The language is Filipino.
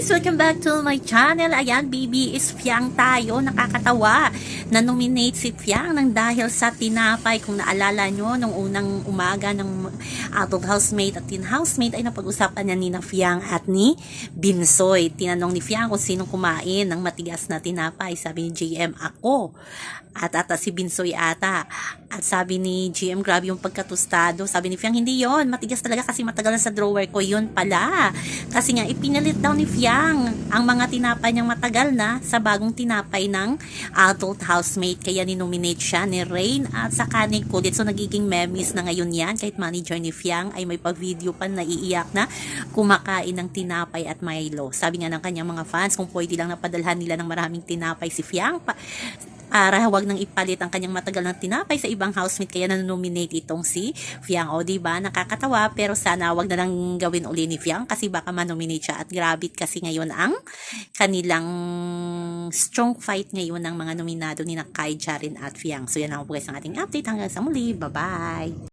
guys! Welcome back to my channel. Ayan, baby is Fiang tayo. Nakakatawa. Na-nominate si Fiang ng dahil sa tinapay. Kung naalala nyo, nung unang umaga ng adult housemate at teen housemate ay napag-usapan niya ni na Fiang at ni Binsoy. Tinanong ni Fiang kung sinong kumain ng matigas na tinapay. Sabi ni JM, ako. At ata si Binsoy ata. At sabi ni GM, grabe yung pagkatustado. Sabi ni Fiang, hindi yon Matigas talaga kasi matagal na sa drawer ko. Yun pala. Kasi nga, ipinalit daw ni Fiang ang mga tinapay niyang matagal na sa bagong tinapay ng adult housemate. Kaya ninominate siya ni Rain at saka ni Kulit. So, nagiging memes na ngayon yan. Kahit manager ni Fiang ay may pa-video pa na iiyak na kumakain ng tinapay at Milo. Sabi nga ng kanyang mga fans, kung pwede lang napadalhan nila ng maraming tinapay si Fiang, pa, para wag nang ipalit ang kanyang matagal ng tinapay sa ibang housemate kaya nanonominate itong si Fiang. O, diba? Nakakatawa pero sana wag na lang gawin uli ni Fiang kasi baka manominate siya at grabe kasi ngayon ang kanilang strong fight ngayon ng mga nominado ni Kai Jarin at Fiang. So yan lang po guys ang ating update. Hanggang sa muli. Bye-bye!